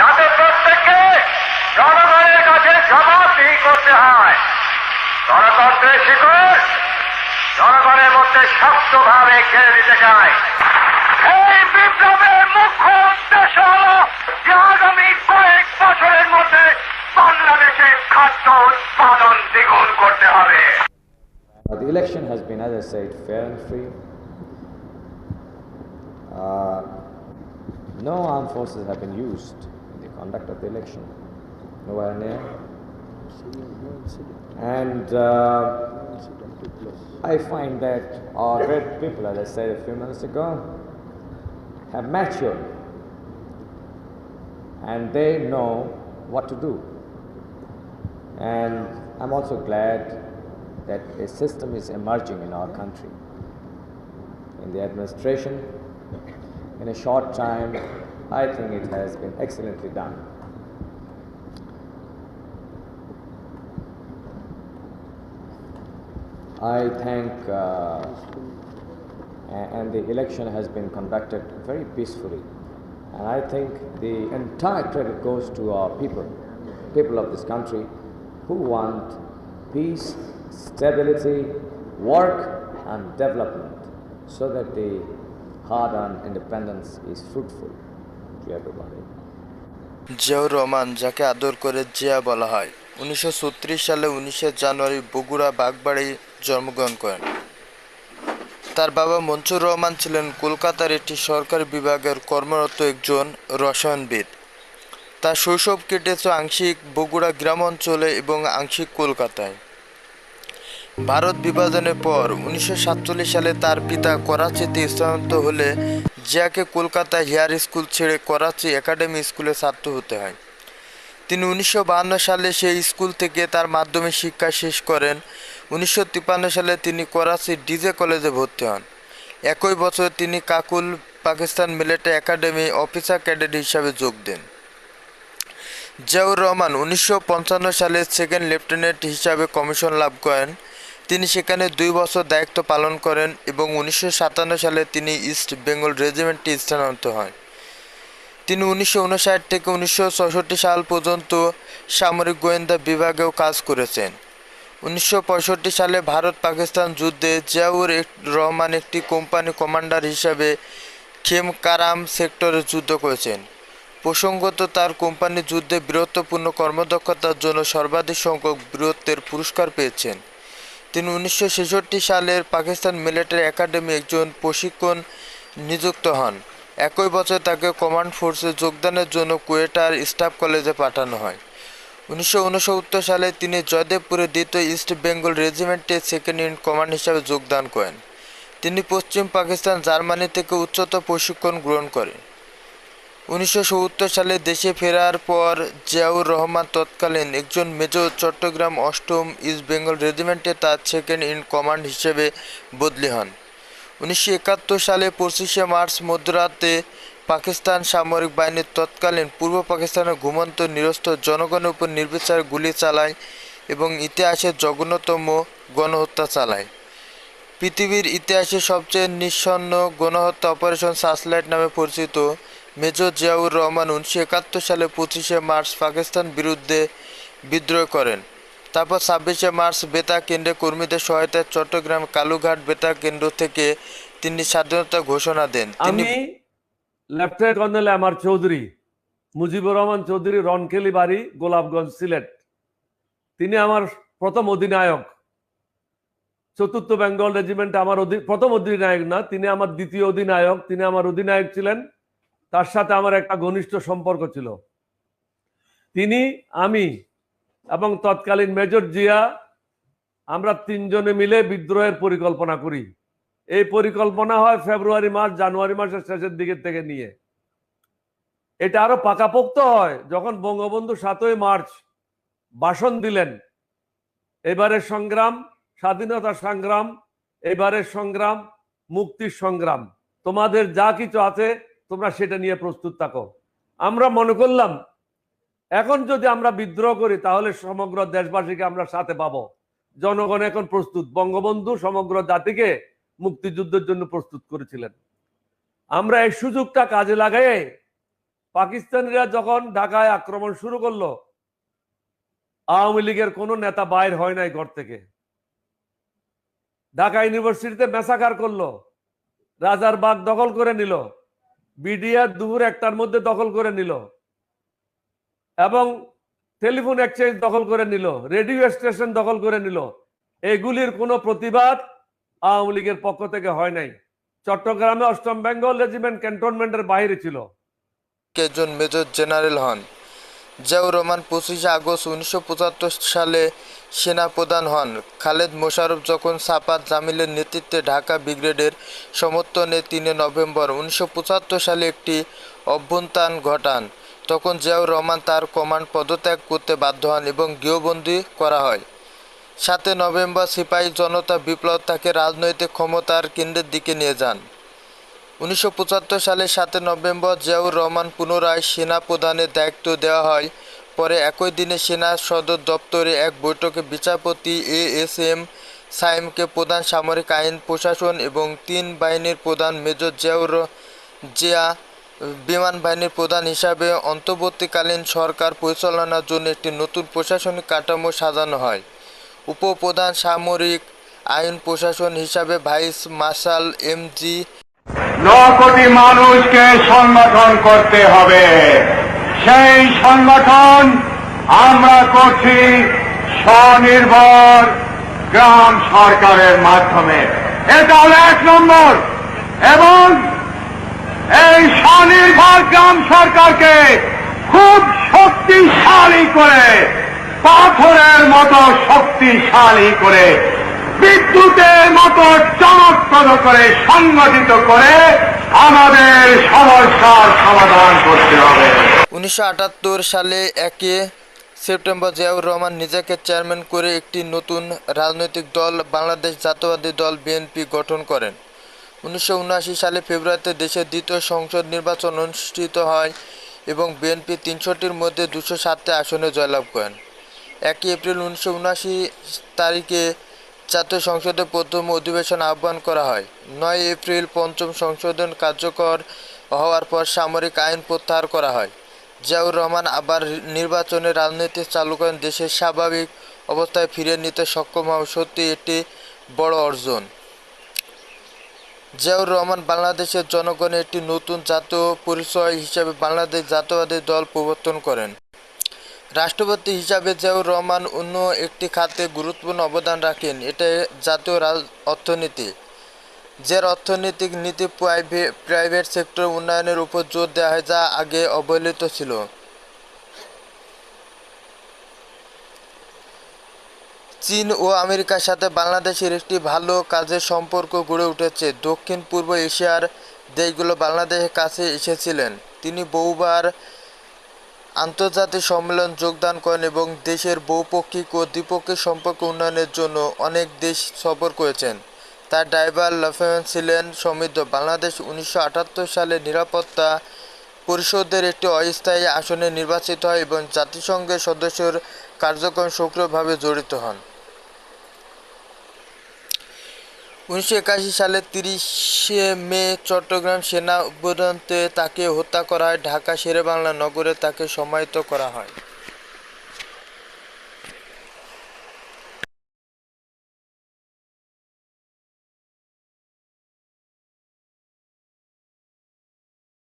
যাতে প্রত্যেককে জনগণের কাছে জবাবদিহি করতে হয়। গণতন্ত্রের শিকড় জনগণের মধ্যে শক্তভাবে ঘিরে দিতে চায়। এই বিপ্লবের মুখ্য উদ্দেশ্য হল যে আগামী কয়েক বছরের মধ্যে বাংলাদেশে খাদ্য উৎপাদন দ্বিগুণ করতে হবে। Uh, the election has been, as I said, fair and free. Uh, no armed forces have been used. Conduct of the election, nowhere near. And uh, I find that our great people, as I said a few minutes ago, have matured and they know what to do. And I'm also glad that a system is emerging in our country. In the administration, in a short time, I think it has been excellently done. I thank, uh, and the election has been conducted very peacefully. And I think the entire credit goes to our people, people of this country, who want peace, stability, work, and development so that the hard earned independence is fruitful Ziaur Rahman, যাকে আদর করে জিয়া বলা হয়, উনিশশো সালে উনিশে জানুয়ারি বগুড়া বাগবাড়ি জন্মগ্রহণ করেন। তার বাবা রহমান ছিলেন কলকাতার একটি সরকারি বিভাগের কর্মরত একজন রসায়নবিদ। তার শৈশব কেটেছে আংশিক বগুড়া গ্রাম অঞ্চলে এবং আংশিক কলকাতায়। ভারত বিভাজনের পর উনিশশো সাতচল্লিশ সালে তার পিতা করাচিতে স্থানান্তর হলে জিয়াকে কলকাতা হেয়ার স্কুল ছেড়ে করাচি একাডেমি স্কুলে ছাত্র হতে হয়। তিনি উনিশশো সালে সেই স্কুল থেকে তার মাধ্যমিক শিক্ষা শেষ করেন। উনিশশো সালে তিনি করাচি ডিজে কলেজে ভর্তি হন। একই বছর তিনি Kakul Pakistan military academy officer cadet হিসাবে যোগ দেন। জিয়াউর রহমান উনিশশো পঞ্চান্ন সালে সেকেন্ড লেফটেন্যান্ট হিসাবে কমিশন লাভ করেন। তিনি সেখানে দুই বছর দায়িত্ব পালন করেন এবং উনিশশো সাতান্ন সালে তিনি ইস্ট বেঙ্গল রেজিমেন্টে স্থানান্তর হন। তিনি উনিশশো থেকে উনিশশো সাল পর্যন্ত সামরিক গোয়েন্দা বিভাগেও কাজ করেছেন। উনিশশো পঁয়ষট্টি সালে ভারত পাকিস্তান যুদ্ধে জিয়াউর রহমান একটি কোম্পানি কমান্ডার হিসাবে খেমকারাম সেক্টরে যুদ্ধ করেছেন। প্রসঙ্গত, তার কোম্পানি যুদ্ধে বীরত্বপূর্ণ কর্মদক্ষতার জন্য সর্বাধিক সংখ্যক বীরত্বের পুরস্কার পেয়েছেন। তিনি উনিশশো সালের পাকিস্তান মিলিটারি একাডেমি একজন প্রশিক্ষণ নিযুক্ত হন। একই বছর তাকে কমান্ড ফোর্সে যোগদানের জন্য কুয়েটার স্টাফ কলেজে পাঠানো হয়। উনিশশো উনসত্তর সালে তিনি জয়দেবপুরে দ্বিতীয় ইস্ট বেঙ্গল রেজিমেন্টে সেকেন্ড ইন কমান্ড হিসাবে যোগদান করেন। তিনি পশ্চিম পাকিস্তান জার্মানি থেকে উচ্চতর প্রশিক্ষণ গ্রহণ করেন। উনিশশো সালে দেশে ফেরার পর জিয়াউর রহমান তৎকালীন একজন মেজর চট্টগ্রাম অষ্টম ইস্ট বেঙ্গল রেজিমেন্টে তার সেকেন্ড ইন কমান্ড হিসেবে বদলি হন। উনিশশো একাত্তর সালে পঁচিশে মার্চ মধ্যরাতে পাকিস্তান সামরিক বাহিনীর তৎকালীন পূর্ব পাকিস্তানের ঘুমন্ত নিরস্ত জনগণের উপর নির্বিচার গুলি চালায় এবং ইতিহাসের জঘন্যতম গণহত্যা চালায়। পৃথিবীর ইতিহাসে সবচেয়ে নিঃসন্ন গণহত্যা অপারেশন সার্চলাইট নামে পরিচিত মেজর জিয়াউর রহমান উনিশশো একাত্তর সালে পঁচিশে মার্চ পাকিস্তান বিরুদ্ধে বিদ্রোহ করেন। তারপর ছাব্বিশে মার্চ বেতা কেন্দ্রে কর্মীদের সহায়তায় চট্টগ্রাম কালুঘাট বেতা কেন্দ্র থেকে তিনি স্বাধীনতা ঘোষণা দেন। তিনি লেফটেন্যান্ট কর্নেল আমার চৌধুরী, মুজিবুর রহমান চৌধুরী রনকেলি বাড়ি, গোলাপগঞ্জ, সিলেট। তিনি আমার প্রথম অধিনায়ক। চতুর্থ বেঙ্গল রেজিমেন্ট আমার প্রথম অধিনায়ক না, তিনি আমার দ্বিতীয় অধিনায়ক। তিনি আমার অধিনায়ক ছিলেন তার সাথে আমার একটা ঘনিষ্ঠ সম্পর্ক ছিল। তিনি, আমি এবং তৎকালীন মেজর জিয়া, আমরা তিনজনে মিলে বিদ্রোহের পরিকল্পনা করি। এই পরিকল্পনা হয় ফেব্রুয়ারি মাস, জানুয়ারি মাসের শেষের দিকে থেকে নিয়ে। এটা আরও পাকাপোক্ত হয় যখন বঙ্গবন্ধু সাতই মার্চ ভাষণ দিলেন। এবারের সংগ্রাম, স্বাধীনতা সংগ্রাম, এবারের সংগ্রাম, মুক্তির সংগ্রাম। তোমাদের যা কিছু আছে তোমরা সেটা নিয়ে প্রস্তুত থাকো। আমরা মনে করলাম, এখন যদি আমরা বিদ্রোহ করি, তাহলে সমগ্র দেশবাসীকে আমরা সাথে পাবো। জনগণ এখন প্রস্তুত। বঙ্গবন্ধু সমগ্র জাতিকে মুক্তিযুদ্ধের জন্য প্রস্তুত করেছিলেন। আমরা এই সুযোগটা কাজে লাগাই পাকিস্তানিরা যখন ঢাকায় আক্রমণ শুরু করল, আওয়ামী লীগের কোনো নেতা বাইর হয় নাই ঘর থেকে। ঢাকা ইউনিভার্সিটিতে মেসাকার করল, রাজার বাগ দখল করে নিল। বিডিআর দুপুর একটার মধ্যে দখল করে নিল এবং টেলিফোন এক্সচেঞ্জ দখল করে নিল, রেডিও স্টেশন দখল করে নিল। এগুলির কোনো প্রতিবাদ আওয়ামী লীগের পক্ষ থেকে হয় নাই। চট্টগ্রামে অষ্টম বেঙ্গল রেজিমেন্ট ক্যান্টনমেন্টের বাইরে ছিল। একজন মেজর জেনারেল হন। জিয়াউর রহমান পঁচিশে আগস্ট উনিশশো পঁচাত্তর সালে সেনাপ্রধান হন। খালেদ মোশাররফ যখন সাপাত জামিলের নেতৃত্বে ঢাকা ব্রিগেডের সমর্থনে তিনে নভেম্বর উনিশশো পঁচাত্তর সালে একটি অভ্যন্তান ঘটান, তখন জিয়াউর রহমান তার কমান্ড পদত্যাগ করতে বাধ্য হন এবং গৃহবন্দী করা হয়। সাতে নভেম্বর সিপাহী জনতা বিপ্লব তাকে রাজনৈতিক ক্ষমতার কেন্দ্রের দিকে নিয়ে যান। উনিশশো সালে সাতে নভেম্বর জিয়াউর রহমান পুনরায় সেনা প্রধানের দায়িত্ব দেওয়া হয়। পরে একই দিনে সেনা সদর দপ্তরে এক বৈঠকে বিচারপতি এ এস এম সাইমকে প্রধান সামরিক আইন প্রশাসন এবং তিন বাহিনীর প্রধান মেজর জিয়াউর জিয়া বিমান বাহিনীর প্রধান হিসাবে অন্তর্বর্তীকালীন সরকার পরিচালনার জন্য একটি নতুন প্রশাসনিক কাঠামো সাজানো হয়। উপপ্রধান সামরিক আইন প্রশাসন হিসাবে ভাইস মার্শাল এম জি ন কোটি মানুষকে সংগঠন করতে হবে। সেই সংগঠন আমরা করছি স্বনির্ভর গ্রাম সরকারের মাধ্যমে। এটা হলো এক নম্বর। এবং এই স্বনির্ভর গ্রাম সরকারকে খুব শক্তিশালী করে, পাথরের মতো শক্তিশালী করে বিদ্যুতের মতো চমকপ্রদ করে সংগঠিত করে আমাদের সমস্যার সমাধান করতে হবে। উনিশশো সালে একে সেপ্টেম্বর জিয়াউর রহমান নিজেকে চেয়ারম্যান করে একটি নতুন রাজনৈতিক দল, বাংলাদেশ জাতীয়বাদী দল, বিএনপি, গঠন করেন। উনিশশো উনআশি সালে ফেব্রুয়ারিতে দেশের দ্বিতীয় সংসদ নির্বাচন অনুষ্ঠিত হয় এবং বিএনপি তিনশোটির মধ্যে দুশো সাতটি আসনে জয়লাভ করেন। একই এপ্রিল উনিশশো তারিখে জাতীয় সংসদের প্রথম অধিবেশন আহ্বান করা হয়। নয় এপ্রিল পঞ্চম সংশোধন কার্যকর হওয়ার পর সামরিক আইন প্রত্যাহার করা হয়। জিয়াউর রহমান আবার নির্বাচনে রাজনীতি চালু করেন, দেশের স্বাভাবিক অবস্থায় ফিরিয়ে নিতে সক্ষম হওয়া সত্যি একটি বড় অর্জন। জিয়াউর রহমান বাংলাদেশের জনগণের একটি নতুন জাতীয় পরিচয় হিসেবে বাংলাদেশ জাতীয়বাদী দল প্রবর্তন করেন। রাষ্ট্রপতি হিসাবে জিয়াউর রহমান অন্য একটি খাতে গুরুত্বপূর্ণ অবদান রাখেন, এটা জাতীয় অর্থনীতি। যার অর্থনৈতিক নীতি প্রাইভেট সেক্টর উন্নয়নের উপর জোর দেওয়া হয়, যা আগে অবহেলিত ছিল। চীন ও আমেরিকার সাথে বাংলাদেশের একটি ভালো কাজের সম্পর্ক গড়ে উঠেছে। দক্ষিণ পূর্ব এশিয়ার দেশগুলো বাংলাদেশের কাছে এসেছিলেন। তিনি বহুবার আন্তর্জাতিক সম্মেলন যোগদান করেন এবং দেশের বহুপক্ষিক ও দ্বিপক্ষিক সম্পর্ক উন্নয়নের জন্য অনেক দেশ সফর করেছেন। তার ড্রাইভার লাফেন ছিলেন সমৃদ্ধ। বাংলাদেশ উনিশশো আটাত্তর সালে নিরাপত্তা পরিষদের একটি অস্থায়ী আসনে নির্বাচিত হয় এবং জাতিসংঘের সদস্যের কার্যক্রম সক্রিয়ভাবে জড়িত হন। উনিশশো একাশি সালে তিরিশে মে চট্টগ্রাম সেনা উদ্বোধনতে তাকে হত্যা করা হয়। ঢাকা শেরেবাংলা নগরে তাকে সমাহিত করা হয়।